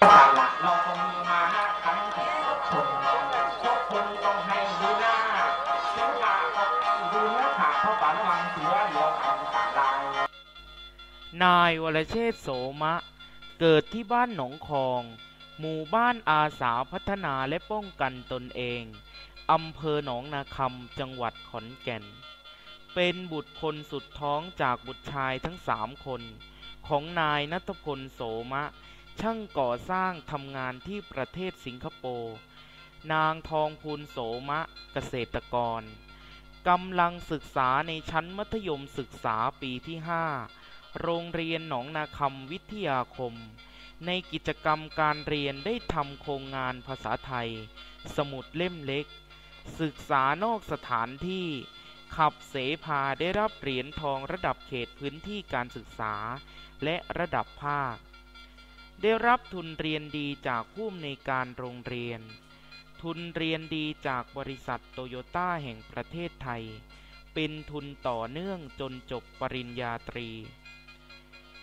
เราคงมีมานะทั้งคนทุกคนต้องให้ดูหน้าเสือป่าดูเนื้อขาเพราปาระวังเสือลงอันตรายนายวรเชษโสมะ เกิดที่บ้านหนองคอง หมู่บ้านอาสาพัฒนาและป้องกันตนเองอำเภอหนองนาคำจังหวัดขอนแก่น เป็นบุตรคนสุดท้องจากบุตรชายทั้งสามคน ของนายนัทพลโสมะ ช่างก่อสร้างทำงานที่ประเทศสิงคโปร์ นางทองพูนโสมะเกษตรกรกำลังศึกษาในชั้นมัธยมศึกษาปีที่ 5 โรงเรียนหนองนาคำวิทยาคม ในกิจกรรมการเรียนได้ทำโครงงานภาษาไทย สมุดเล่มเล็ก ศึกษานอกสถานที่ขับเสพาได้รับเหรียญทองระดับเขตพื้นที่การศึกษา และระดับภาค ได้รับทุนเรียนดีจากผู้อำนวยการโรงเรียน ทุนเรียนดีจากบริษัทโตโยต้าแห่งประเทศไทย เป็นทุนต่อเนื่องจนจบปริญญาตรี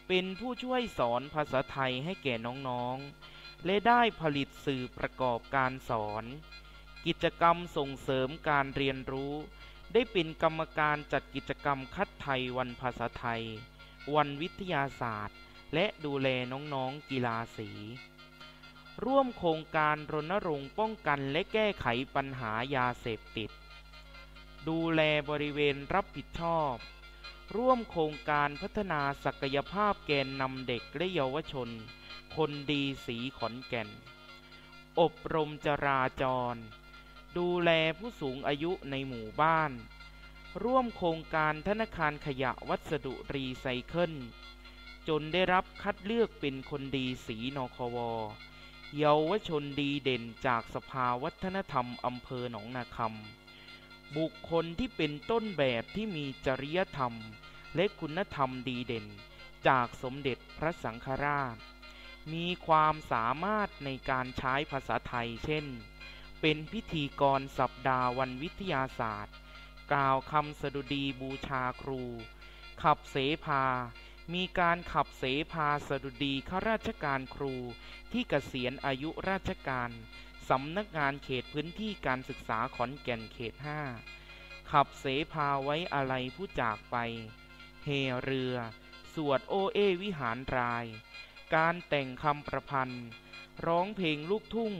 เป็นผู้ช่วยสอนภาษาไทยให้แก่น้องๆ และได้ผลิตสื่อประกอบการสอน กิจกรรมส่งเสริมการเรียนรู้ ได้เป็นกรรมการจัดกิจกรรมคัดไทยวันภาษาไทย วันวิทยาศาสตร์ และดูแลน้องๆกีฬาสี ร่วมโครงการรณรงค์ป้องกันและแก้ไขปัญหายาเสพติด ดูแลบริเวณรับผิดชอบ ร่วมโครงการพัฒนาศักยภาพแกนนำเด็กและเยาวชน คนดีสีขอนแก่น อบรมจราจร ดูแลผู้สูงอายุในหมู่บ้าน ร่วมโครงการธนาคารขยะวัสดุรีไซเคิล จนได้รับคัดเลือกเป็นคนดีสีนควเยาวชนดีเด่นจากสภาวัฒนธรรมอำเภอหนองนาคำบุคคลที่เป็นต้นแบบที่มีจริยธรรม และคุณธรรมดีเด่น จากสมเด็จพระสังฆราช มีความสามารถในการใช้ภาษาไทยเช่น เป็นพิธีกรสัปดาห์วันวิทยาศาสตร์ กล่าวคำสดุดีบูชาครู ขับเสพา มีการขับเสพาสดุดีข้าราชการครูที่เกษียณอายุราชการ สำนักงานเขตพื้นที่การศึกษาขอนแก่นเขต 5 ขับเสพาไว้อะไรผู้จากไป เฮเรือ สวดโอเอวิหารราย การแต่งคำประพันธ์ ร้องเพลงลูกทุ่ง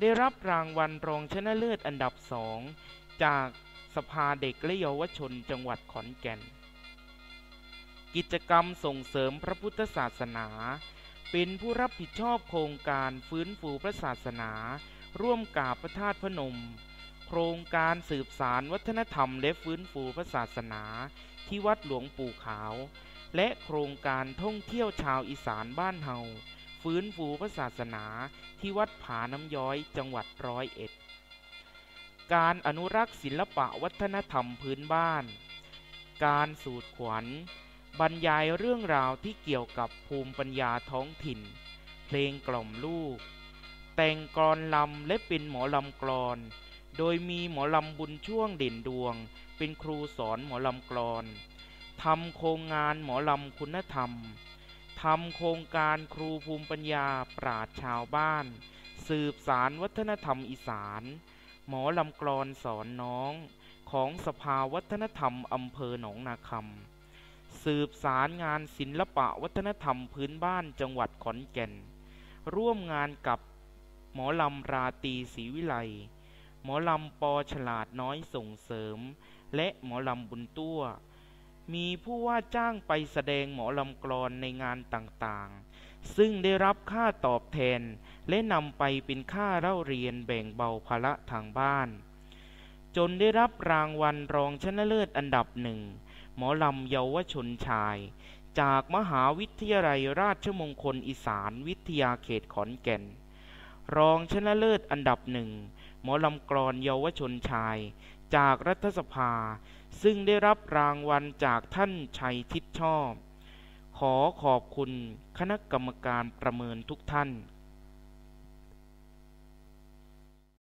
ได้รับรางวัลรองชนะเลิศอันดับสองจากสภาเด็กและเยาวชนจังหวัดขอนแก่น กิจกรรมส่งเสริมพระพุทธศาสนา เป็นผู้รับผิดชอบโครงการฟื้นฟูพระศาสนา ร่วมกราบพระธาตุพนม โครงการสืบสารวัฒนธรรมและฟื้นฟูพระศาสนา ที่วัดหลวงปู่ขาว และโครงการท่องเที่ยวชาวอีสานบ้านเฮาฟื้นฟูพระศาสนาที่วัดผาน้ำย้อยจังหวัดร้อยเอ็ด การอนุรักษ์ศิลปะวัฒนธรรมพื้นบ้าน การสูตรขวัญ บรรยายเรื่องราวที่เกี่ยวกับภูมิปัญญาท้องถิ่น เพลงกล่อมลูก แต่งกลอนลำและเป็นหมอลำกลอน โดยมีหมอลำบุญช่วงเด่นดวง เป็นครูสอนหมอลำกลอนทำโครงงานหมอลำคุณธรรมทำโครงการครูภูมิปัญญาปราดชาวบ้าน สืบสารวัฒนธรรมอีสาน หมอลำกลอนสอนน้อง ของสภาวัฒนธรรมอำเภอหนองนาคำ สืบสารงานศิลปะวัฒนธรรมพื้นบ้านจังหวัดขอนแก่น ร่วมงานกับหมอลำราตีศรีวิไล หมอลำปอฉลาดน้อยส่งเสริม และหมอลำบุญตั้วมีผู้ว่าจ้างไปแสดงหมอลำกรอนในงานต่างๆ ซึ่งได้รับค่าตอบแทน และนำไปเป็นค่าเล่าเรียนแบ่งเบาภาระทางบ้าน จนได้รับรางวัลรองชนะเลิศอันดับหนึ่ง หมอลำเยาวชนชาย จากมหาวิทยาลัยราชมงคลอีสานวิทยาเขตขอนแก่น รองชนะเลิศอันดับหนึ่งหมอลำกรอนเยาวชนชาย จากรัฐสภา ซึ่งได้รับรางวัลจากท่านชัยทิศชอบ ขอขอบคุณคณะกรรมการประเมินทุกท่าน